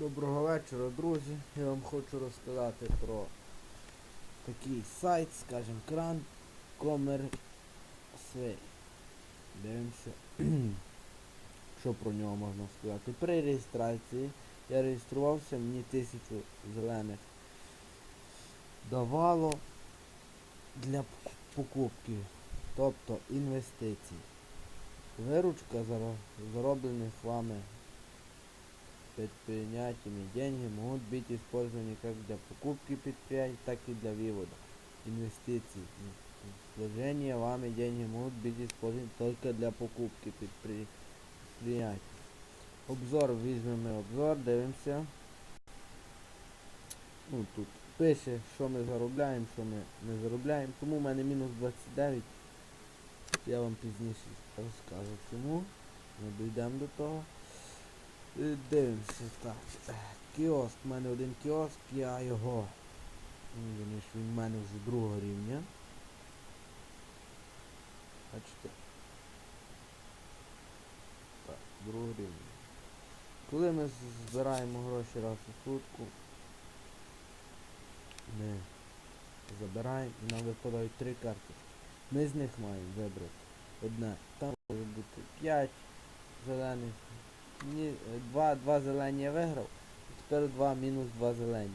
Доброго вечора, друзі. Я вам хочу розказати про такий сайт, скажімо, кран Комерсвей. Дивимося. Що про нього можна сказати? При реєстрації я реєструвався, мені тисячу зелених давало для покупки, тобто інвестицій. Виручка зароблених вами предприятиями деньги могут быть использованы как для покупки предприятий, так и для вывода инвестиций. Вложения вами деньги могут быть использованы только для покупки предприятий. Обзор візьмемо обзор, дивимося. Ну тут пише, що ми заробляємо, що ми не заробляємо. Тому в мене мінус 29. Я вам пізніше розкажу чому. Ми дійдемо до того. Е, Дивимося так. Е, Кіоск, в мене один кіоск, я його. Він в мене вже другого рівня. Бачите? Так, другого рівня. Коли ми збираємо гроші раз у сутку, ми забираємо і нам випадають три карти. Ми з них маємо вибрати одне. Там може бути 5 зелених. Ні, е, два, два зелені я виграв, тепер два мінус два зелені.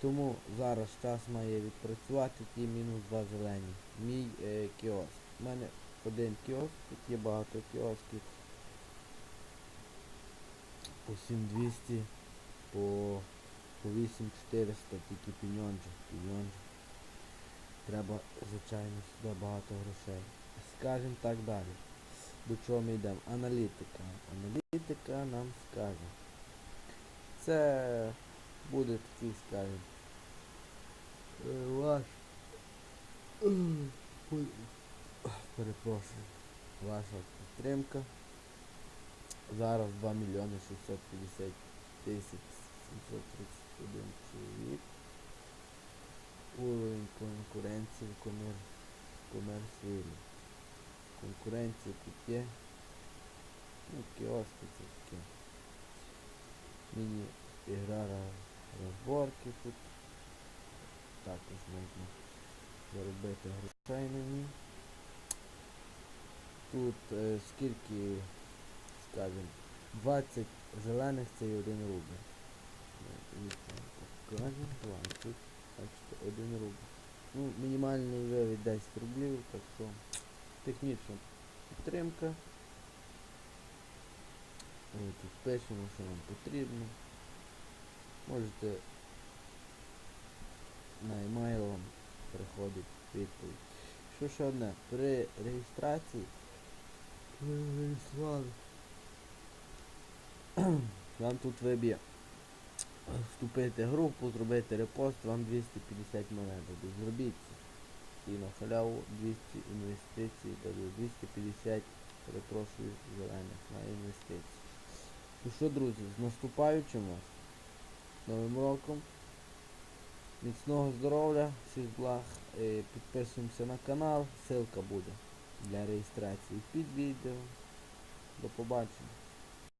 Тому зараз час має відпрацювати ті мінус два зелені. Мій е, кіоск. У мене один кіоск, тут є багато кіосків. По 7200, по, по 8400, тільки піньонджі, піньонджі. Треба, звичайно, сюди багато грошей. Скажем так далі. До чого ми йдемо? Аналітика нам скаже. Це буде такий, скажем, е, ваш. Перепрошую. Ваша підтримка. Зараз 2 мільйони 650 тисяч 731 чоловік. Уровень конкуренції в комер... комерції. Конкуренція тут є. Ну, кіоски це таке. Міні ігра розборки тут. Також можна заробити грошей на ній. Тут е, скільки, скажімо, 20 зелених це і 1 рубль. Ну, і там покажемо, 20, бачите, 1 рубль. Ну, мінімальний вивід 10 рублів, так що технічна підтримка. Ми тут пишемо, що нам потрібно. Можете на вам приходить відповідь. Що ще одне, при реєстрації ви реєстрували. Вам тут виб'є вступити в групу, зробити репост, вам 250 монет. Зробіть. І на халяву 200 інвестицій дадуть. 250, перепрошую, зелених на інвестиції. Ну що, друзі, з наступаючим вас. Новим роком. Міцного здоров'я, всіх благ. Е, Підписуємося на канал, ссылка буде для реєстрації під відео. До побачення.